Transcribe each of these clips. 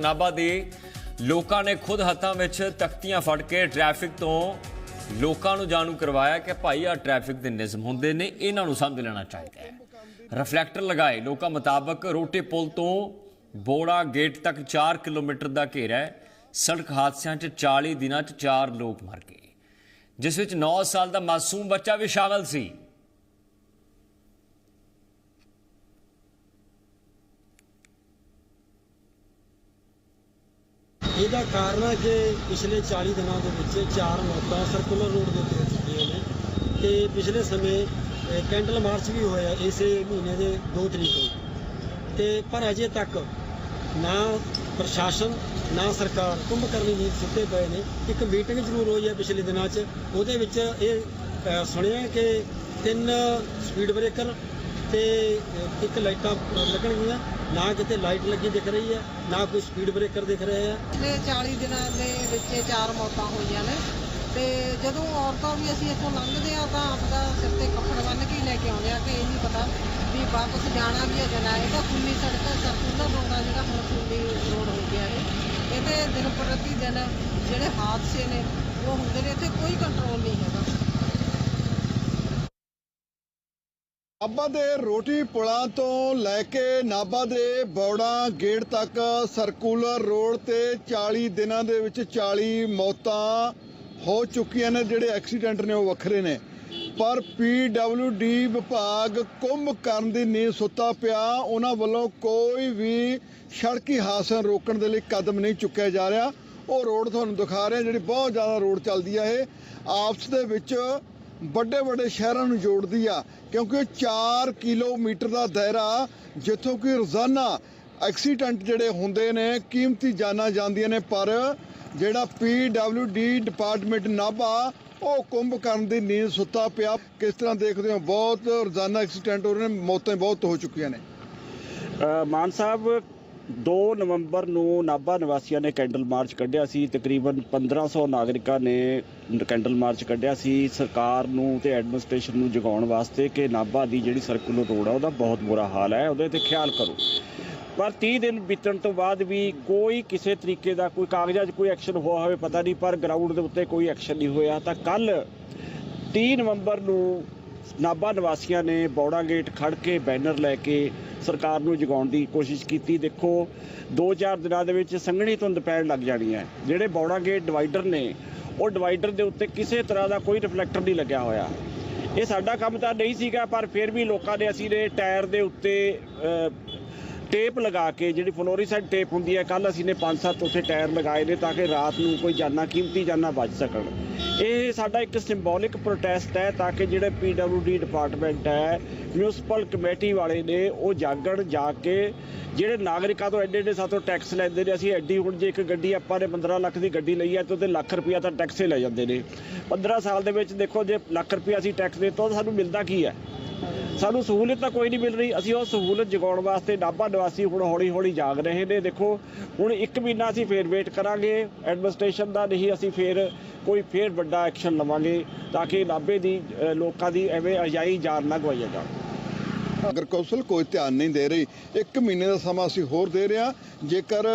ਨਾਭਾ ਦੇ ਲੋਕਾਂ ਨੇ ਖੁਦ ਹੱਥਾਂ ਵਿੱਚ ਤਖਤੀਆਂ ਫੜ ਕੇ ਟ੍ਰੈਫਿਕ ਤੋਂ ਲੋਕਾਂ ਨੂੰ ਜਾਣੂ ਕਰਵਾਇਆ ਕਿ ਭਾਈ ਆ ਟ੍ਰੈਫਿਕ ਦੇ ਨਿਯਮ ਹੁੰਦੇ ਨੇ, ਇਹਨਾਂ ਨੂੰ ਸਮਝ ਲੈਣਾ ਚਾਹੀਦਾ ਹੈ। ਰਿਫਲੈਕਟਰ ਲਗਾਏ, ਲੋਕਾਂ ਮੁਤਾਬਕ ਰੋਟੇ ਪੁਲ ਤੋਂ ਬੋੜਾ ਗੇਟ ਤੱਕ 4 ਕਿਲੋਮੀਟਰ ਦਾ ਘੇਰਾ ਹੈ। ਸੜਕ ਹਾਦਸਿਆਂ 'ਚ 40 ਦਿਨਾਂ 'ਚ 4 ਲੋਕ ਮਰ ਗਏ। ਜਿਸ ਵਿੱਚ 9 ਸਾਲ ਦਾ ਮਾਸੂਮ ਬੱਚਾ ਵੀ ਸ਼ਾਮਲ ਸੀ ਇਹਦਾ ਕਾਰਨ ਹੈ ਕਿ ਪਿਛਲੇ 40 ਦਿਨਾਂ ਦੇ ਵਿੱਚ ਚਾਰ ਮੌਤਾਂ ਸਰਕੂਲਰ ਰੋਡ ਦੇ ਉੱਤੇ ਹੋ ਚੁੱਕੀਆਂ ਨੇ ਤੇ ਪਿਛਲੇ ਸਮੇਂ ਕੈਂਡਲ ਮਾਰਚ ਵੀ ਹੋਇਆ ਇਸੇ ਮਹੀਨੇ ਦੇ 2 ਤਰੀਕ ਨੂੰ। ਤੇ ਪਰ ਅਜੇ ਤੱਕ ਨਾ ਪ੍ਰਸ਼ਾਸਨ, ਨਾ ਸਰਕਾਰ ਕੁੰਭਕਰਨੀ ਨੀਤ ਸੁੱਤੇ ਪਏ ਨੇ। ਇੱਕ ਮੀਟਿੰਗ ਜ਼ਰੂਰ ਹੋਈ ਹੈ ਪਿਛਲੇ ਦਿਨਾਂ 'ਚ। ਉਹਦੇ ਵਿੱਚ ਇਹ ਸੁਣਿਆ ਕਿ ਤਿੰਨ ਸਪੀਡ ਬ੍ਰੇਕਰ ਤੇ ਇੱਕ ਲਾਈਟਾਂ ਲੱਗਣਗੀਆਂ। ਨਾ ਕਿਤੇ ਲਾਈਟ ਲੱਗੀ ਦਿਖ ਰਹੀ ਹੈ, ਨਾ ਕੋਈ ਸਪੀਡ ਬ੍ਰੇਕਰ ਦਿਖ ਰਹੇ ਆ ਪਿਛਲੇ 40 ਦਿਨਾਂ ਦੇ ਵਿੱਚ ਇਹ ਚਾਰ ਮੌਤਾਂ ਹੋਈਆਂ ਨੇ ਤੇ ਜਦੋਂ ਔਰਤਾਂ ਵੀ ਅਸੀਂ ਇੱਥੋਂ ਲੰਘਦੇ ਆ ਤਾਂ ਆਪਦਾ ਸਿਰ ਤੇ ਕੱਪੜ ਬੰਨ੍ਹ ਕੇ ਹੀ ਲੈ ਕੇ ਆਉਂਦੇ ਆ ਕਿ ਇਹ ਨਹੀਂ ਪਤਾ ਵੀ ਵਾਪਸ ਜਾਣਾ ਵੀ ਹੈ ਜਾਂ ਨਾ। ਇਹਦਾ ਖੁੱਲੀ ਸੜਕ ਸਰਕੂਲਰ ਰੋਡ ਜਿਹੜਾ ਹੁਣ ਖੁੱਲੀ ਰੋਡ ਹੋ ਗਿਆ ਇਹ ਇਹਦੇ ਦਿਨ ਪ੍ਰਤੀ ਦਿਨ ਜਿਹੜੇ ਹਾਦਸੇ ਨੇ, ਉਹ ਹੁੰਦੇ ਨੇ, ਇੱਥੇ ਕੋਈ ਕੰਟਰੋਲ ਨਹੀਂ ਹੈਗਾ। ਨਾਭਾ ਦੇ ਰੋਟੀ ਪੁਲਾਂ ਤੋਂ ਲੈ ਕੇ ਨਾਭਾ ਦੇ ਬੌੜਾ ਗੇਟ ਤੱਕ ਸਰਕੂਲਰ ਰੋਡ ਤੇ 40 ਦਿਨਾਂ ਦੇ ਵਿੱਚ 40 ਮੌਤਾਂ ਹੋ ਚੁੱਕੀਆਂ ਨੇ, ਜਿਹੜੇ ਐਕਸੀਡੈਂਟ ਨੇ ਉਹ ਵੱਖਰੇ ਨੇ। ਪਰ ਡੀ ਵਿਭਾਗ ਕੁੰਭ ਕਰਨ ਦੀ ਨੀਂਦ ਸੁੱਤਾ ਪਿਆ। ਉਹਨਾਂ ਵੱਲੋਂ ਕੋਈ ਵੀ ਸੜਕੀ ਹਾਦਸੇ ਰੋਕਣ ਦੇ ਲਈ ਕਦਮ ਨਹੀਂ ਚੁੱਕਿਆ ਜਾ ਰਿਹਾ। ਉਹ ਰੋਡ ਤੁਹਾਨੂੰ ਦਿਖਾ ਰਿਹਾ, ਜਿਹੜੀ ਬਹੁਤ ਜ਼ਿਆਦਾ ਰੋਡ ਚੱਲਦੀ ਆ ਇਹ। ਆਪਸ ਦੇ ਵਿੱਚ ਵੱਡੇ ਵੱਡੇ ਸ਼ਹਿਰਾਂ ਨੂੰ ਜੋੜਦੀ ਆ, ਕਿਉਂਕਿ 4 ਕਿਲੋਮੀਟਰ ਦਾ ਦਾਇਰਾ ਜਿੱਥੋਂ ਕਿ ਰੋਜ਼ਾਨਾ ਐਕਸੀਡੈਂਟ ਜਿਹੜੇ ਹੁੰਦੇ ਨੇ, ਕੀਮਤੀ ਜਾਨਾਂ ਜਾਂਦੀਆਂ ਨੇ, ਪਰ ਜਿਹੜਾ ਡੀ ਡਿਪਾਰਟਮੈਂਟ ਨਾਭਾ, ਉਹ ਕੁੰਭ ਕਰਨ ਦੀ ਨੀਂਦ ਸੁੱਤਾ ਪਿਆ। ਕਿਸ ਤਰ੍ਹਾਂ ਦੇਖਦੇ ਹੋ? ਬਹੁਤ ਰੋਜ਼ਾਨਾ ਐਕਸੀਡੈਂਟ ਹੋ ਰਹੇ ਨੇ, ਮੌਤਾਂ ਬਹੁਤ ਹੋ ਚੁੱਕੀਆਂ ਨੇ। ਮਾਨ ਸਾਹਿਬ 2 ਨਵੰਬਰ ਨੂੰ ਨਾਭਾ ਨਿਵਾਸੀਆਂ ਨੇ ਕੈਂਡਲ ਮਾਰਚ ਕੱਢਿਆ ਸੀ। ਤਕਰੀਬਨ 1500 ਨਾਗਰਿਕਾਂ ਨੇ ਕੈਂਡਲ ਮਾਰਚ ਕੱਢਿਆ ਸੀ। ਸਰਕਾਰ ਨੂੰ ਤੇ ਐਡਮਿਨਿਸਟ੍ਰੇਸ਼ਨ ਨੂੰ ਜਗਾਉਣ ਵਾਸਤੇ ਕਿ ਨਾਭਾ ਦੀ ਜਿਹੜੀ ਸਰਕੂਲਰ ਰੋਡ ਆ, ਉਹਦਾ ਬਹੁਤ ਬੁਰਾ ਹਾਲ ਹੈ। ਉਹਦੇ ਤੇ ਖਿਆਲ ਕਰੋ। ਪਰ 30 ਦਿਨ ਬੀਤਣ ਤੋਂ ਬਾਅਦ ਵੀ ਕੋਈ ਕਿਸੇ ਤਰੀਕੇ ਦਾ ਕੋਈ ਕਾਗਜ਼ਾਂ 'ਚ ਕੋਈ ਐਕਸ਼ਨ ਹੋਇਆ ਹੋਵੇ, ਪਤਾ ਨਹੀਂ, ਪਰ ਗਰਾਊਂਡ ਦੇ ਉੱਤੇ ਕੋਈ ਐਕਸ਼ਨ ਨਹੀਂ ਹੋਇਆ। ਤਾਂ ਕੱਲ 30 ਨਵੰਬਰ ਨੂੰ ਨਾਭਾ ਨਿਵਾਸੀਆਂ ਨੇ ਬੌੜਾ ਗੇਟ ਖੜ ਕੇ ਬੈਨਰ ਲੈ ਕੇ ਸਰਕਾਰ ਨੂੰ ਜਗਾਉਣ ਦੀ ਕੋਸ਼ਿਸ਼ ਕੀਤੀ। ਦੇਖੋ 2-4 ਦਿਨਾਂ ਦੇ ਵਿੱਚ ਸੰਘਣੀ ਧੁੰਦ ਪੈਣ ਲੱਗ ਜਾਣੀ ਹੈ। ਜਿਹੜੇ ਬੌੜਾ ਗੇਟ ਡਿਵਾਈਡਰ ਨੇ, ਉਹ ਡਿਵਾਈਡਰ ਦੇ ਉੱਤੇ ਕਿਸੇ ਤਰ੍ਹਾਂ ਦਾ ਕੋਈ ਰਿਫਲੈਕਟਰ ਨਹੀਂ ਲੱਗਿਆ ਹੋਇਆ। ਇਹ ਸਾਡਾ ਕੰਮ ਤਾਂ ਨਹੀਂ ਸੀਗਾ, ਪਰ ਫਿਰ ਵੀ ਲੋਕਾਂ ਨੇ, ਅਸੀਂ ਨੇ ਟਾਇਰ ਦੇ ਉੱਤੇ ਟੇਪ ਲਗਾ ਕੇ ਜਿਹੜੀ ਫਲੋਰੀਸਾਈਡ ਟੇਪ ਹੁੰਦੀ ਹੈ ਕੱਲ ਅਸੀਂ ਨੇ 5-7 ਉੱਥੇ ਟਾਇਰ ਲਗਾਏ ਨੇ ਤਾਂ ਕਿ ਰਾਤ ਨੂੰ ਕੋਈ ਜਾਨਾ ਕੀਮਤੀ ਜਾਨਾਂ ਬਚ ਸਕਣ। ਇਹ ਸਾਡਾ ਇੱਕ ਸਿੰਬੋਲਿਕ ਪ੍ਰੋਟੈਸਟ ਹੈ ਤਾਂ ਕਿ ਜਿਹੜੇ ਡੀ ਡਿਪਾਰਟਮੈਂਟ ਹੈ ਮਿਊਨਿਸਪਲ ਕਮੇਟੀ ਵਾਲੇ ਨੇ ਉਹ ਜਾਗਣ ਜਾ ਕੇ ਜਿਹੜੇ ਨਾਗਰਿਕਾਂ ਤੋਂ ਐਡੇ ਐਡੇ ਸਾਤੋਂ ਟੈਕਸ ਲੈਂਦੇ ਨੇ, ਅਸੀਂ ਐਡੀ ਹੁਣ ਜੇ ਇੱਕ ਗੱਡੀ ਆਪਾਂ ਨੇ 15 ਲੱਖ ਦੀ ਗੱਡੀ ਲਈ ਹੈ ਤੇ ਉਹਦੇ ਲੱਖ ਰੁਪਇਆ ਤਾਂ ਟੈਕਸ ਹੀ ਲੈ ਜਾਂਦੇ ਨੇ। 15 ਸਾਲ ਦੇ ਵਿੱਚ ਦੇਖੋ, ਜੇ ਲੱਖ ਰੁਪਇਆ ਅਸੀਂ ਟੈਕਸ ਦੇ ਤਾਂ ਸਾਨੂੰ ਮਿਲਦਾ ਕੀ ਹੈ? ਸਾਨੂੰ ਸਹੂਲਤ ਤਾਂ ਕੋਈ ਨਹੀਂ ਮਿਲ ਰਹੀ। ਅਸੀਂ ਉਹ ਸਹੂਲਤ ਜਗਾਉਣ ਵਾਸਤੇ ਨਾਭਾ ਨਿਵਾਸੀ ਹੁਣ ਹੌਲੀ ਹੌਲੀ ਜਾਗ ਰਹੇ ਨੇ। ਦੇਖੋ, ਹੁਣ ਇੱਕ ਮਹੀਨਾ ਅਸੀਂ ਫੇਰ ਵੇਟ ਕਰਾਂਗੇ। ਐਡਮਿਨਿਸਟ੍ਰੇਸ਼ਨ ਦਾ ਨਹੀਂ, ਅਸੀਂ ਫੇਰ ਕੋਈ ਫੇਰ ਵੱਡਾ ਐਕਸ਼ਨ ਲਵਾਂਗੇ ਤਾਂ ਕਿ ਨਾਭੇ ਦੀ ਲੋਕਾਂ ਦੀ ਐਵੇਂ ਅਜਾਈ ਜਾਨ ਨਾ ਗਵਾਈਆ ਜਾਵੇ। ਨਗਰ ਕੌਂਸਲ ਕੋਈ ਧਿਆਨ ਨਹੀਂ ਦੇ ਰਹੀ, ਇੱਕ ਮਹੀਨੇ ਦਾ ਸਮਾਂ ਅਸੀਂ ਹੋਰ ਦੇ ਰਹੇ। ਹਾਂ ਜੇਕਰ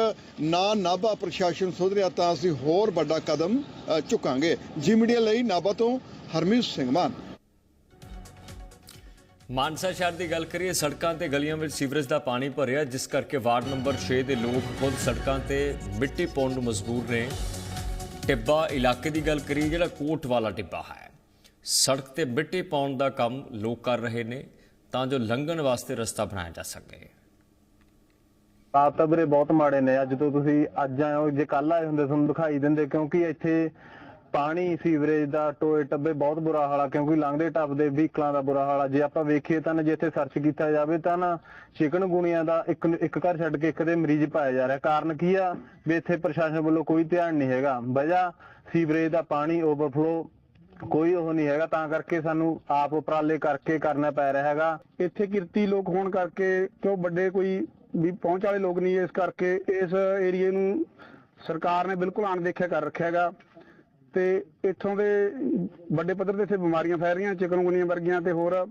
ਨਾ ਨਾਭਾ ਪ੍ਰਸ਼ਾਸਨ ਸੁਧਰਿਆ ਤਾਂ ਅਸੀਂ ਹੋਰ ਵੱਡਾ ਕਦਮ ਚੁੱਕਾਂਗੇ। ਜੀ ਮੀਡੀਆ ਲਈ ਨਾਭਾ ਤੋਂ ਹਰਮੀਤ ਸਿੰਘ ਮਾਨ। ਮਾਨਸਾ ਸ਼ਹਿਰ ਦੀ ਗੱਲ ਕਰੀਏ, ਸੜਕਾਂ ਤੇ ਗਲੀਆਂ ਵਿੱਚ ਸੀਵਰੇਜ ਦਾ ਪਾਣੀ ਭਰਿਆ, ਜਿਸ ਕਰਕੇ ਵਾਰਡ ਨੰਬਰ 6 ਦੇ ਲੋਕ ਖੁਦ ਸੜਕਾਂ ਤੇ ਮਿੱਟੀ ਪਾਉਣ ਨੂੰ ਮਜਬੂਰ ਨੇ। ਟਿੱਬਾ ਇਲਾਕੇ ਦੀ ਗੱਲ ਕਰੀਏ, ਜਿਹੜਾ ਕੋਟ ਵਾਲਾ ਟਿੱਬਾ ਹੈ, ਸੜਕ ਤੇ ਮਿੱਟੀ ਪਾਉਣ ਦਾ ਕੰਮ ਲੋਕ ਕਰ ਰਹੇ ਨੇ, ਤਾਂ ਜੋ ਲੰਘਣ ਵਾਸਤੇ ਰਸਤਾ ਬਣਾਇਆ ਜਾ ਸਕੇ। ਆਪ ਤਾਂ ਵੀਰੇ ਬਹੁਤ ਮਾੜੇ ਨੇ। ਅੱਜ ਤੋਂ ਤੁਸੀਂ ਅੱਜ ਆਏ ਹੋ ਜੇ ਕੱਲ ਆਏ ਹੁੰਦੇ, ਤੁਹਾਨੂੰ ਦਿਖਾਈ ਦਿੰਦੇ, ਕਿਉਂਕਿ ਇੱਥੇ ਪਾਣੀ ਸੀਵਰੇਜ ਦਾ, ਟੋਏ ਟੱਬੇ ਬਹੁਤ ਬੁਰਾ ਹਾਲ ਆ, ਕਿਉਂਕਿ ਲੰਘਦੇ ਟੱਪਦੇ ਵਹੀਕਲਾਂ ਦਾ ਬੁਰਾ ਹਾਲ ਆ। ਜੇ ਆਪਾਂ ਵੇਖੀਏ ਤਾਂ ਨਾ, ਜੇ ਇੱਥੇ ਸਰਚ ਕੀਤਾ ਜਾਵੇ ਤਾਂ ਨਾ ਚਿਕਨ ਗੁਣੀਆਂ ਦਾ ਇੱਕ ਇੱਕ ਘਰ ਛੱਡ ਕੇ ਇੱਕ ਦੇ ਮਰੀਜ਼ ਪਾਇਆ ਜਾ ਰਿਹਾ। ਕਾਰਨ ਕੀ ਆ? ਵੀ ਇੱਥੇ ਪ੍ਰਸ਼ਾਸਨ ਵੱਲੋਂ ਕੋਈ ਧਿਆਨ ਨਹੀਂ ਹੈਗਾ। ਵਜ੍ਹਾ ਸੀਵਰੇਜ ਦਾ ਪਾਣੀ ਓਵਰਫਲੋ ਕੋਈ ਉਹ ਨਹੀਂ ਹੈਗਾ। ਤਾਂ ਕਰਕੇ ਸਾਨੂੰ ਆਪ ਉਪਰਾਲੇ ਕਰਕੇ ਕਰਨਾ ਪੈ ਰਿਹਾ ਹੈਗਾ। ਇੱਥੇ ਕਿਰਤੀ ਲੋਕ ਹੋਣ ਕਰਕੇ ਕਿਉਂ ਵੱਡੇ ਕੋਈ ਵੀ ਪਹੁੰਚ ਵਾਲੇ ਲੋਕ ਨਹੀਂ ਇਸ ਕਰਕੇ ਇਸ ਏਰੀਏ ਨੂੰ ਸਰਕਾਰ ਨੇ ਬਿਲਕੁਲ ਅਣਦੇਖਿਆ ਕਰ ਰੱਖਿਆ ਹੈਗਾ। ਤੇ ਇੱਥੋਂ ਦੇ ਵੱਡੇ ਪੱਧਰ ਤੇ ਇੱਥੇ ਬਿਮਾਰੀਆਂ ਫੈਲ ਰਹੀਆਂ ਚਿਕਨਗੁਨੀਆ ਵਰਗੀਆਂ ਤੇ ਹੋਰ।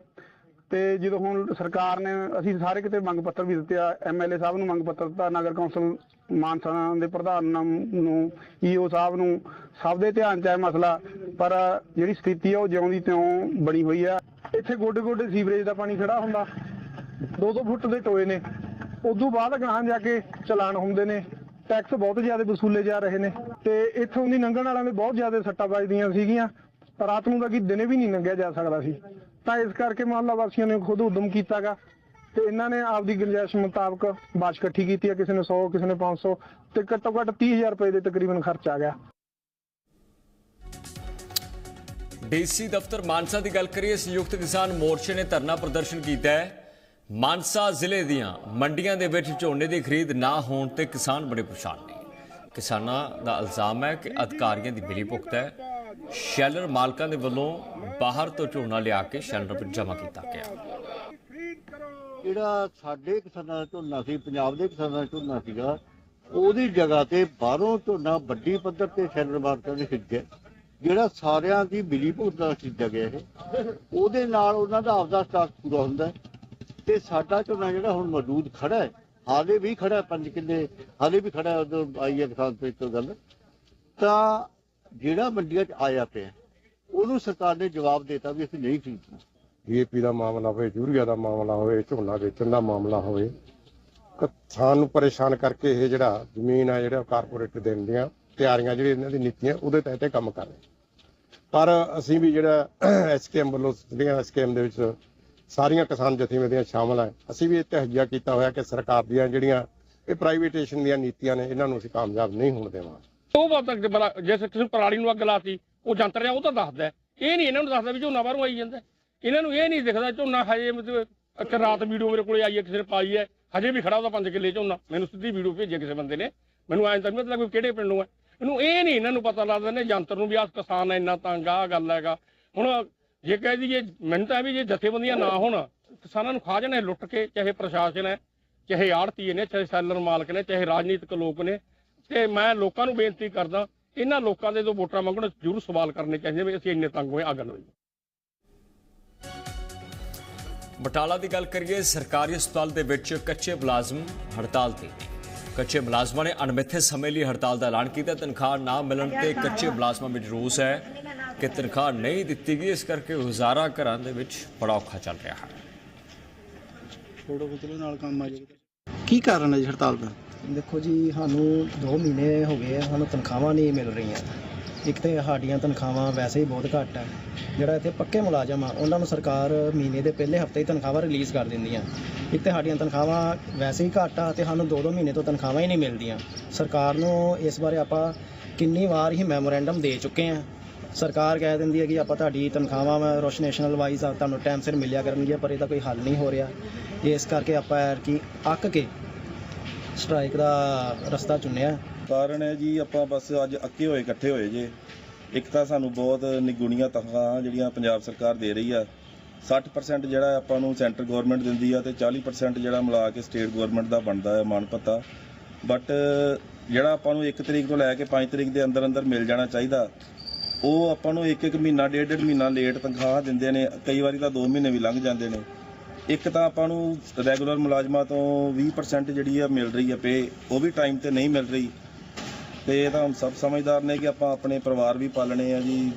ਤੇ ਜਦੋਂ ਹੁਣ ਸਰਕਾਰ ਨੇ, ਅਸੀਂ ਸਾਰੇ ਕਿਤੇ ਮੰਗ ਪੱਤਰ ਵੀ ਦਿੱਤੇ ਆ ਐਮਐਲਏ ਸਾਹਿਬ ਨੂੰ ਮੰਗ ਪੱਤਰ ਦਿੱਤਾ, ਨਗਰ ਕੌਂਸਲ ਮਾਨਸਾ ਦੇ ਪ੍ਰਧਾਨ ਨੂੰ- ਨੂੰ ਈਓ ਸਾਹਿਬ ਨੂੰ, ਸਭ ਦੇ ਧਿਆਨ ਚ ਹੈ ਮਸਲਾ, ਪਰ ਜਿਹੜੀ ਸਥਿਤੀ ਆ ਉਹ ਜਿਉਂ ਦੀ ਤਿਉਂ ਬਣੀ ਹੋਈ ਆ। ਇੱਥੇ ਗੋਡੇ ਗੋਡੇ ਸੀਵਰੇਜ ਦਾ ਪਾਣੀ ਖੜਾ ਹੁੰਦਾ 2-2 ਫੁੱਟ ਦੇ ਟੋਏ ਨੇ। ਉਦੋਂ ਬਾਅਦ ਗਾਹਾਂ ਜਾ ਕੇ ਚਲਾਨ ਹੁੰਦੇ ਨੇ। ਟੈਕਸ ਬਹੁਤ ਜ਼ਿਆਦਾ ਵਸੂਲੇ ਜਾ ਰਹੇ ਨੇ ਤੇ ਇੱਥੋਂ ਦੀ ਲੰਘਣ ਵਾਲਿਆਂ ਦੇ ਬਹੁਤ ਜ਼ਿਆਦਾ ਸੱਟਾਂ ਵੱਜਦੀਆਂ ਸੀਗੀਆਂ। ਰਾਤ ਨੂੰ ਤਾਂ ਕਿ ਦਿਨੇ ਵੀ ਨਹੀਂ ਲੰਘਿਆ ਜਾ ਸਕਦਾ ਸੀ। ਤਾਂ ਇਸ ਕਰਕੇ ਮੁਹੱਲਾ ਵਾਸੀਆਂ ਨੇ ਖੁਦ ਉਦਮ ਕੀਤਾਗਾ ਤੇ ਇਹਨਾਂ ਨੇ ਆਪਦੀ ਗੁੰਜਾਇਸ਼ ਮੁਤਾਬਕ ਬਾਸ਼ ਇਕੱਠੀ ਕੀਤੀ ਹੈ ਕਿਸੇ ਨੇ 100 ਕਿਸੇ ਨੇ 500 ਤੇ ਘੱਟੋ ਘੱਟ 30000 ਰੁਪਏ ਦੇ ਤਕਰੀਬਨ ਖਰਚ ਆ ਗਿਆ। ਡੀਸੀ ਦਫ਼ਤਰ ਮਾਨਸਾ ਦੀ ਗੱਲ ਕਰੀਏ, ਸੰਯੁਕਤ ਕਿਸਾਨ ਮੋਰਚੇ ਨੇ ਧਰਨਾ ਪ੍ਰਦਰਸ਼ਨ ਕੀਤਾ ਹੈ। ਮਾਨਸਾ ਜ਼ਿਲ੍ਹੇ ਦੀਆਂ ਮੰਡੀਆਂ ਦੇ ਵਿੱਚ ਝੋਨੇ ਦੀ ਖਰੀਦ ਨਾ ਹੋਣ ਤੇ ਕਿਸਾਨ ਬੜੇ ਪਰੇਸ਼ਾਨ ਨੇ। ਕਿਸਾਨਾਂ ਦਾ ਇਲਜ਼ਾਮ ਹੈ ਕਿ ਅਧਿਕਾਰੀਆਂ ਦੀ ਮਿਲੀਭੁਗਤ ਹੈ। ਸ਼ੈਲਰ ਮਾਲਕਾਂ ਦੇ ਵੱਲੋਂ ਬਾਹਰ ਤੋਂ ਝੋਨਾ ਲਿਆ ਕੇ ਸ਼ੈਲਰ ਵਿੱਚ ਜਮ੍ਹਾਂ ਕੀਤਾ ਗਿਆ। ਜਿਹੜਾ ਸਾਡੇ ਕਿਸਾਨਾਂ ਦਾ ਝੋਨਾ ਸੀ, ਪੰਜਾਬ ਦੇ ਕਿਸਾਨਾਂ ਦਾ ਝੋਨਾ ਸੀਗਾ, ਉਹਦੀ ਜਗ੍ਹਾ ਤੇ ਬਾਹਰੋਂ ਝੋਨਾ ਵੱਡੀ ਪੱਧਰ ਤੇ ਸ਼ੈਲਰ ਮਾਲਕਾਂ ਨੇ ਖਰੀਦਿਆ। ਜਿਹੜਾ ਸਾਰਿਆਂ ਦੀ ਮਿਲੀ ਭੁਗਤ ਦਾ ਖਰੀਦਿਆ ਗਿਆ ਇਹ। ਉਹਦੇ ਨਾਲ ਉਹਨਾਂ ਦਾ ਆਪਦਾ ਸਟਾਕ ਪੂਰਾ ਹੁੰਦਾ ਹੈ। ਤੇ ਸਾਡਾ ਝੋਨਾ ਜਿਹੜਾ ਹੁਣ ਮੌਜੂਦ ਖੜਾ ਹੈ, ਹਾਲੇ ਵੀ ਖੜਾ ਹੈ 5 ਕਿੱਲੇ, ਹਾਲੇ ਵੀ ਖੜਾ ਉਧਰ ਆਈ ਹੈ ਕਿਸਾਨ ਤੋਂ ਇੱਕ ਗੱਲ। ਤਾਂ ਜਿਹੜਾ ਮੰਡੀਆਂ 'ਚ ਆਇਆ ਪਿਆ, ਉਹਨੂੰ ਸਰਕਾਰ ਨੇ ਜਵਾਬ ਦਿੱਤਾ ਵੀ ਅਸੀਂ ਨਹੀਂ ਖਰੀਦਣਾ ਡੀਏਪੀ ਦਾ ਮਾਮਲਾ ਹੋਵੇ, ਯੂਰੀਆ ਦਾ ਮਾਮਲਾ ਹੋਵੇ, ਝੋਨਾ ਵੇਚਣ ਦਾ ਮਾਮਲਾ ਹੋਵੇ ਕਿਸਾਨ ਨੂੰ ਪਰੇਸ਼ਾਨ ਕਰਕੇ ਇਹ ਜਿਹੜਾ ਜ਼ਮੀਨ ਆ, ਜਿਹੜਾ ਕਾਰਪੋਰੇਟ ਦੇਣ ਦੀਆਂ ਤਿਆਰੀਆਂ ਜਿਹੜੀ ਇਹਨਾਂ ਦੀ ਨੀਤੀਆਂ, ਉਹਦੇ ਤਹਿਤ ਇਹ ਕੰਮ ਕਰ ਰਹੇ। ਪਰ ਅਸੀਂ ਵੀ ਜਿਹੜਾ ਐਸਕੇਐਮ ਵੱਲੋਂ ਜਿਹੜੀਆਂ ਐਸਕੇਐਮ ਦੇ ਵਿੱਚ ਸਾਰੀਆਂ ਕਿਸਾਨ ਜਥੇਬੰਦੀਆਂ ਸ਼ਾਮਲ ਹੈ ਅਸੀਂ ਵੀ ਇਹ ਤਹਜੀਆ ਕੀਤਾ ਹੋਇਆ ਕਿ ਸਰਕਾਰ ਦੀਆਂ ਜਿਹੜੀਆਂ ਇਹ ਪ੍ਰਾਈਵੇਟੇਸ਼ਨ ਦੀਆਂ ਨੀਤੀਆਂ ਨੇ, ਇਹਨਾਂ ਨੂੰ ਅਸੀਂ ਕਾਮਯਾਬ ਨਹੀਂ ਹੋਣ ਦੇਵਾਂਗੇ। ਉਹ ਬਾਤ ਜੇ ਕਿਸੇ ਪਰਾਲੀ ਨੂੰ ਅੱਗ ਲਾਤੀ, ਉਹ ਜੰਤਰ ਰਿਹਾ, ਉਹ ਤਾਂ ਦੱਸਦਾ ਇਹ ਨਹੀਂ ਇਹਨਾਂ ਨੂੰ ਦੱਸਦਾ ਵੀ ਝੋਨਾ ਬਾਹਰੋਂ ਆਈ ਜਾਂਦਾ। ਇਹਨਾਂ ਨੂੰ ਇਹ ਨਹੀਂ ਦਿਖਦਾ ਝੋਨਾ ਹਜੇ ਇੱਕ ਰਾਤ ਵੀਡੀਓ ਮੇਰੇ ਕੋਲੇ ਆਈ ਹੈ, ਕਿਸੇ ਨੇ ਪਾਈ ਹੈ। ਹਜੇ ਵੀ ਖੜਾ ਉਹਦਾ 5 ਕਿੱਲੇ ਝੋਨਾ। ਮੈਨੂੰ ਸਿੱਧੀ ਵੀਡੀਓ ਭੇਜੀ ਕਿਸੇ ਬੰਦੇ ਨੇ। ਮੈਨੂੰ ਐਂ ਤਾਂ ਨਹੀਂ ਮਤਲਬ ਕਿਹੜੇ ਪਿੰਡੋਂ ਹੈ। ਇਹਨੂੰ ਇਹ ਨਹੀਂ ਇਹਨਾਂ ਨੂੰ ਪਤਾ ਲੱਗਦਾ ਨੇ ਜੰਤਰ ਨੂੰ ਵੀ ਆਹ ਕਿਸਾਨ ਇੰਨਾ ਤੰਗ ਆ ਗੱਲ ਹੈਗਾ। ਹੁਣ ਜੇ ਕਹਿ ਦਈਏ ਮੈਨੂੰ ਤਾਂ ਵੀ ਜੇ ਜਥੇਬੰਦੀਆਂ ਨਾ ਹੋਣ ਕਿਸਾਨਾਂ ਨੂੰ ਖਾ ਜਾਣੇ ਲੁੱਟ ਕੇ ਚਾਹੇ ਪ੍ਰਸ਼ਾਸਨ ਹੈ ਚਾਹੇ ਆੜਤੀਏ ਨੇ ਚਾਹੇ ਸੈਲਰ ਮਾਲਕ ਨੇ ਚਾਹੇ ਰਾਜਨੀਤਿਕ ਲੋਕ ਨੇ ਤੇ ਮੈਂ ਲੋਕਾਂ ਨੂੰ ਬੇਨਤੀ ਕਰਦਾ ਇਹਨਾਂ ਲੋਕਾਂ ਦੇ ਤੋਂ ਵੋਟਾਂ ਮੰਗਣ ਜ਼ਰੂਰ ਸਵਾਲ ਕਰਨੇ ਚਾਹੀਦੇ ਵੀ ਅਸੀਂ ਇੰਨੇ ਤੰਗ ਹੋਏ ਆ ਗੱਲ ਹੋਈ। ਬਟਾਲਾ ਦੀ ਗੱਲ ਕਰੀਏ ਸਰਕਾਰੀ ਹਸਪਤਾਲ ਦੇ ਵਿੱਚ ਕੱਚੇ ਮੁਲਾਜ਼ਮ ਹੜਤਾਲ ਤੇ। ਕੱਚੇ ਮੁਲਾਜ਼ਮਾਂ ਨੇ ਅਣਮਿੱਥੇ ਸਮੇਂ ਲਈ ਹੜਤਾਲ ਦਾ ਐਲਾਨ ਕੀਤਾ ਤਨਖਾਹ ਨਾ ਮਿਲਣ ਤੇ ਕੱਚੇ ਮੁਲਾਜ਼ਮਾਂ ਵਿੱਚ ਰੋਸ ਹੈ। ਕਿ ਤਨਖਾਹ ਨਹੀਂ ਦਿੱਤੀ ਗਈ ਇਸ ਕਰਕੇ ਗੁਜ਼ਾਰਾ ਘਰਾਂ ਦੇ ਵਿੱਚ ਬੜਾ ਔਖਾ ਚੱਲ ਰਿਹਾ ਹੈ। ਕੀ ਕਾਰਨ ਹੈ ਜੀ ਹੜਤਾਲ ਦਾ? ਦੇਖੋ ਜੀ ਸਾਨੂੰ 2 ਮਹੀਨੇ ਹੋ ਗਏ ਆ ਸਾਨੂੰ ਤਨਖਾਹਾਂ ਨਹੀਂ ਮਿਲ ਰਹੀਆਂ। ਇੱਕ ਤੇ ਸਾਡੀਆਂ ਤਨਖਾਹਾਂ ਵੈਸੇ ਹੀ ਬਹੁਤ ਘੱਟ ਹੈ ਜਿਹੜਾ ਇੱਥੇ ਪੱਕੇ ਮੁਲਾਜ਼ਮ ਆ ਉਹਨਾਂ ਨੂੰ ਸਰਕਾਰ ਮਹੀਨੇ ਦੇ ਪਹਿਲੇ ਹਫ਼ਤੇ ਹੀ ਤਨਖਾਹਾਂ ਰਿਲੀਜ਼ ਕਰ ਦਿੰਦੀਆਂ। ਇੱਕ ਤੇ ਸਾਡੀਆਂ ਤਨਖਾਹਾਂ ਵੈਸੇ ਹੀ ਘੱਟ ਆ ਤੇ ਸਾਨੂੰ 2-2 ਮਹੀਨੇ ਤੋਂ ਤਨਖਾਹਾਂ ਹੀ ਨਹੀਂ ਮਿਲਦੀਆਂ। ਸਰਕਾਰ ਨੂੰ ਇਸ ਬਾਰੇ ਆਪਾਂ ਕਿੰਨੀ ਵਾਰ ਹੀ ਮੈਮੋਰੈਂਡਮ ਦੇ ਚੁੱਕੇ ਆ। ਸਰਕਾਰ ਕਹਿ ਦਿੰਦੀ ਹੈ ਕਿ ਆਪਾਂ ਤੁਹਾਡੀ ਤਨਖਾਹਾਂ ਵਾ ਰੋਸ਼ਨੇਸ਼ਨਲ ਵਾਈਜ਼ ਤੁਹਾਨੂੰ ਟਾਈਮ ਸਿਰ ਮਿਲਿਆ ਕਰਨਗੀਆਂ, ਪਰ ਇਹਦਾ ਕੋਈ ਹੱਲ ਨਹੀਂ ਹੋ ਰਿਹਾ। ਇਸ ਕਰਕੇ ਆਪਾਂ ਕਿ ਅੱਕ ਕੇ ਸਟ੍ਰਾਈਕ ਦਾ ਰਸਤਾ ਚੁਣਿਆ। ਕਾਰਨ ਹੈ ਜੀ, ਆਪਾਂ ਬਸ ਅੱਜ ਅੱਕੇ ਹੋਏ, ਇਕੱਠੇ ਹੋਏ ਜੇ। ਇੱਕ ਤਾਂ ਸਾਨੂੰ ਬਹੁਤ ਨਿਗੁਣੀਆਂ ਤਨਖਾਹਾਂ ਜਿਹੜੀਆਂ ਪੰਜਾਬ ਸਰਕਾਰ ਦੇ ਰਹੀ ਆ। 60% ਜਿਹੜਾ ਆਪਾਂ ਨੂੰ ਸੈਂਟਰ ਗਵਰਨਮੈਂਟ ਦਿੰਦੀ ਆ ਤੇ 40% ਜਿਹੜਾ ਮਿਲਾ ਕੇ ਸਟੇਟ ਗਵਰਨਮੈਂਟ ਦਾ ਬਣਦਾ ਹੈ ਮਾਨ ਭੱਤਾ। ਬਟ ਜਿਹੜਾ ਆਪਾਂ ਨੂੰ 1 ਤਰੀਕ ਤੋਂ ਲੈ ਕੇ 5 ਤਰੀਕ ਦੇ ਅੰਦਰ ਅੰਦਰ ਮਿਲ ਜਾਣਾ ਚਾਹੀਦਾ ਉਹ ਆਪਾਂ ਨੂੰ ਇੱਕ ਇੱਕ ਮਹੀਨਾ ਡੇਢ ਡੇਢ ਮਹੀਨਾ ਲੇਟ ਤਨਖਾਹ ਦਿੰਦੇ ਨੇ। ਕਈ ਵਾਰੀ ਤਾਂ 2 ਮਹੀਨੇ ਵੀ ਲੰਘ ਜਾਂਦੇ ਨੇ। ਇੱਕ ਤਾਂ ਆਪਾਂ ਨੂੰ ਰੈਗੂਲਰ ਮੁਲਾਜ਼ਮਾਂ ਤੋਂ 20% ਜਿਹੜੀ ਆ ਮਿਲ ਰਹੀ ਆ ਪੇ ਉਹ ਵੀ ਟਾਈਮ ਤੇ ਨਹੀਂ ਮਿਲ ਰਹੀ। ਤੇ ਇਹ ਤਾਂ ਹੁਣ ਸਭ ਸਮਝਦਾਰ ਨੇ ਕਿ ਆਪਾਂ ਆਪਣੇ ਪਰਿਵਾਰ ਵੀ ਪਾਲਣੇ ਆ ਜੀ,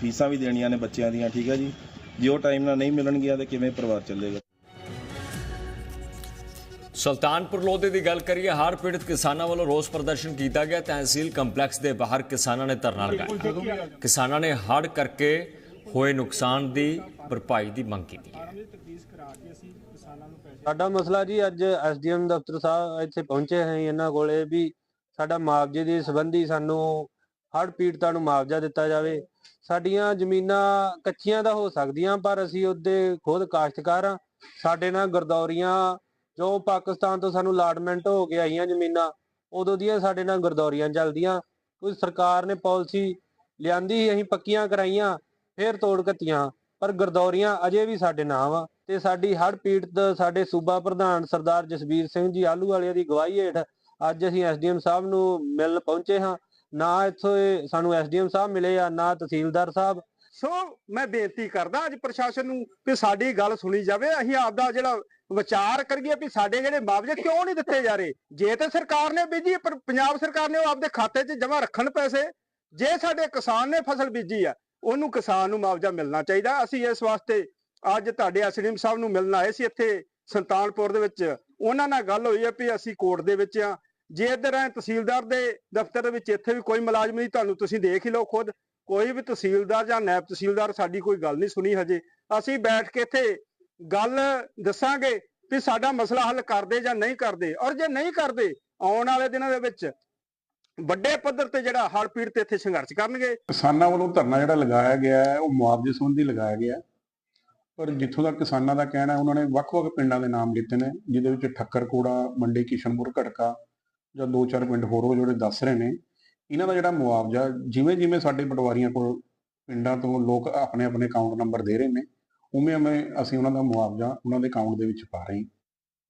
ਫੀਸਾਂ ਵੀ ਦੇਣੀਆਂ ਨੇ ਬੱਚਿਆਂ ਦੀਆਂ, ਠੀਕ ਹੈ ਜੀ। ਜੇ ਉਹ ਟਾਈਮ ਨਾਲ ਨਹੀਂ ਮਿਲਣਗੀਆਂ ਤੇ ਕਿਵੇਂ ਪਰਿਵਾਰ ਚੱਲੇਗਾ? ਸੁਲਤਾਨਪੁਰ ਲੋਧੀ ਦੀ ਗੱਲ ਕਰੀਏ ਹੜ੍ਹ ਪੀੜਤ ਕਿਸਾਨਾਂ ਵੱਲੋਂ ਰੋਸ ਪ੍ਰਦਰਸ਼ਨ ਕੀਤਾ ਗਿਆ ਤਹਿਸੀਲ ਕੰਪਲੈਕਸ ਦੇ ਬਾਹਰ ਕਿਸਾਨਾਂ ਨੇ ਧਰਨਾ ਲਗਾਇਆ। ਕਿਸਾਨਾਂ ਨੇ ਹੜ੍ਹ ਕਰਕੇ ਹੋਏ ਨੁਕਸਾਨ ਦੀ ਭਰਪਾਈ ਦੀ ਮੰਗ ਕੀਤੀ ਹੈ। ਸਾਡਾ ਮਸਲਾ ਜੀ ਅੱਜ ਐਸਡੀਐਮ ਦਫ਼ਤਰ ਸਾਹਿਬ ਇੱਥੇ ਪਹੁੰਚੇ ਹਾਂ ਇਹਨਾਂ ਕੋਲੇ ਵੀ ਸਾਡਾ ਮੁਆਵਜ਼ੇ ਦੇ ਸੰਬੰਧੀ ਸਾਨੂੰ ਹੜ੍ਹ ਪੀੜਤਾਂ ਨੂੰ ਮੁਆਵਜ਼ਾ ਦਿੱਤਾ ਜਾਵੇ। ਸਾਡੀਆਂ ਜ਼ਮੀਨਾਂ ਕੱਚੀਆਂ ਤਾਂ ਹੋ ਸਕਦੀਆਂ ਪਰ ਅਸੀਂ ਉਹਦੇ ਖੁਦ ਕਾਸ਼ਤਕਾਰ ਆ ਸਾਡੇ ਨਾਲ ਗਰਦੌਰੀਆਂ ਜੋ ਪਾਕਿਸਤਾਨ ਤੋਂ ਸਾਨੂੰ ਅਲਾਟਮੈਂਟ ਹੋ ਕੇ ਆਈਆਂ ਜ਼ਮੀਨਾਂ, ਉਦੋਂ ਦੀਆਂ ਸਾਡੇ ਨਾਲ ਗਰਦੌਰੀਆਂ ਚੱਲਦੀਆਂ। ਕੋਈ ਸਰਕਾਰ ਨੇ ਪਾਲਿਸੀ ਲਿਆਂਦੀ ਅਸੀਂ ਪੱਕੀਆਂ ਕਰਾਈਆਂ, ਫੇਰ ਤੋੜ ਘੱਤੀਆਂ ਪਰ ਗਰਦੌਰੀਆਂ ਅਜੇ ਵੀ ਸਾਡੇ ਨਾਮ ਆ। ਤੇ ਸਾਡੀ ਹੜ ਪੀੜਤ ਸਾਡੇ ਸੂਬਾ ਪ੍ਰਧਾਨ ਸਰਦਾਰ ਜਸਬੀਰ ਸਿੰਘ ਜੀ ਆਲੂ ਵਾਲਿਆਂ ਦੀ ਗਵਾਹੀ ਹੇਠ ਅੱਜ ਅਸੀਂ ਐਸਡੀਐਮ ਸਾਹਿਬ ਨੂੰ ਮਿਲਣ ਪਹੁੰਚੇ ਹਾਂ। ਨਾ ਇੱਥੋਂ ਇਹ ਸਾਨੂੰ ਐਸਡੀਐਮ ਸਾਹਿਬ ਮਿਲੇ ਆ, ਨਾ ਤਹਿਸੀਲਦਾਰ ਸਾਹਿਬ। ਸੋ ਮੈਂ ਬੇਨਤੀ ਕਰਦਾ ਅੱਜ ਪ੍ਰਸ਼ਾਸਨ ਨੂੰ ਕਿ ਸਾਡੀ ਗੱਲ ਸੁਣੀ ਜਾਵੇ। ਅਸੀਂ ਆਪਦਾ ਜਿਹੜਾ ਵਿਚਾਰ ਕਰੀਏ ਵੀ ਸਾਡੇ ਜਿਹੜੇ ਮੁਆਵਜ਼ੇ ਕਿਉਂ ਨਹੀਂ ਦਿੱਤੇ ਜਾ ਰਹੇ? ਜੇ ਤੇ ਸਰਕਾਰ ਨੇ ਬੀਜੀ, ਪਰ ਪੰਜਾਬ ਸਰਕਾਰ ਨੇ ਉਹ ਆਪਦੇ ਖਾਤੇ 'ਚ ਜਮ੍ਹਾਂ ਰੱਖਣ ਪੈਸੇ। ਜੇ ਸਾਡੇ ਕਿਸਾਨ ਨੇ ਫਸਲ ਬੀਜੀ ਆ, ਉਹਨੂੰ ਕਿਸਾਨ ਨੂੰ ਮੁਆਵਜ਼ਾ ਮਿਲਣਾ ਚਾਹੀਦਾ। ਅਸੀਂ ਇਸ ਵਾਸਤੇ ਅੱਜ ਤੁਹਾਡੇ ਐਸਡੀਐਮ ਸਾਹਿਬ ਨੂੰ ਮਿਲਣ ਆਏ ਸੀ ਇੱਥੇ ਸੰਤਾਨਪੁਰ ਦੇ ਵਿੱਚ। ਉਹਨਾਂ ਨਾਲ ਗੱਲ ਹੋਈ ਹੈ ਵੀ ਅਸੀਂ ਕੋਰਟ ਦੇ ਵਿੱਚ ਆ। ਜੇ ਇੱਧਰ ਹੈ ਤਹਿਸੀਲਦਾਰ ਦੇ ਦਫ਼ਤਰ ਦੇ ਵਿੱਚ ਇੱਥੇ ਵੀ ਕੋਈ ਮੁਲਾਜ਼ਮ ਨਹੀਂ, ਤੁਹਾਨੂੰ ਤੁਸੀਂ ਦੇਖ ਹੀ ਲਓ ਖੁਦ। ਕੋਈ ਵੀ ਤਹਿਸੀਲਦਾਰ ਜਾਂ ਨਾਇਬ ਤਹਿਸੀਲਦਾਰ ਸਾਡੀ ਕੋਈ ਗੱਲ ਨਹੀਂ ਸੁਣੀ ਹਜੇ। ਅਸੀਂ ਬੈਠ ਕੇ ਇੱਥੇ ਗੱਲ ਦੱਸਾਂਗੇ ਵੀ ਸਾਡਾ ਮਸਲਾ ਹੱਲ ਕਰਦੇ ਜਾਂ ਨਹੀਂ ਕਰਦੇ। ਔਰ ਜੇ ਨਹੀਂ ਕਰਦੇ, ਆਉਣ ਵਾਲੇ ਦਿਨਾਂ ਦੇ ਵਿੱਚ ਵੱਡੇ ਪੱਧਰ ਤੇ ਜਿਹੜਾ ਹੜ੍ਹ ਪੀੜਤ ਇੱਥੇ ਸੰਘਰਸ਼ ਕਰਨਗੇ। ਕਿਸਾਨਾਂ ਵੱਲੋਂ ਧਰਨਾ ਜਿਹੜਾ ਲਗਾਇਆ ਗਿਆ ਉਹ ਮੁਆਵਜ਼ੇ ਸੰਬੰਧੀ ਲਗਾਇਆ ਗਿਆ ਪਰ ਜਿੱਥੋਂ ਤੱਕ ਕਿਸਾਨਾਂ ਦਾ ਕਹਿਣਾ ਉਹਨਾਂ ਨੇ ਵੱਖ-ਵੱਖ ਪਿੰਡਾਂ ਦੇ ਨਾਮ ਲਿੱਤੇ ਨੇ, ਜਿਹਦੇ ਵਿੱਚ ਠੱਕਰ ਠੱਕਰਕੋੜਾ, ਮੰਡੀ ਕਿਸ਼ਨਪੁਰ ਘਟਕਾ ਜਾਂ ਦੋ ਚਾਰ ਪਿੰਡ ਹੋਰ ਉਹ ਜਿਹੜੇ ਦੱਸ ਰਹੇ ਨੇ ਇਹਨਾਂ ਦਾ ਜਿਹੜਾ ਮੁਆਵਜ਼ਾ, ਜਿਵੇਂ ਜਿਵੇਂ ਸਾਡੇ ਪਟਵਾਰੀਆਂ ਕੋਲ ਪਿੰਡਾਂ ਤੋਂ ਲੋਕ ਆਪਣੇ ਆਪਣੇ ਅਕਾਊਂਟ ਨੰਬਰ ਦੇ ਰਹੇ ਨੇ, ਉਵੇਂ ਉਵੇਂ ਅਸੀਂ ਉਹਨਾਂ ਦਾ ਮੁਆਵਜ਼ਾ ਉਹਨਾਂ ਦੇ ਅਕਾਊਂਟ ਦੇ ਵਿੱਚ ਪਾ ਰਹੇ ਹਾਂ।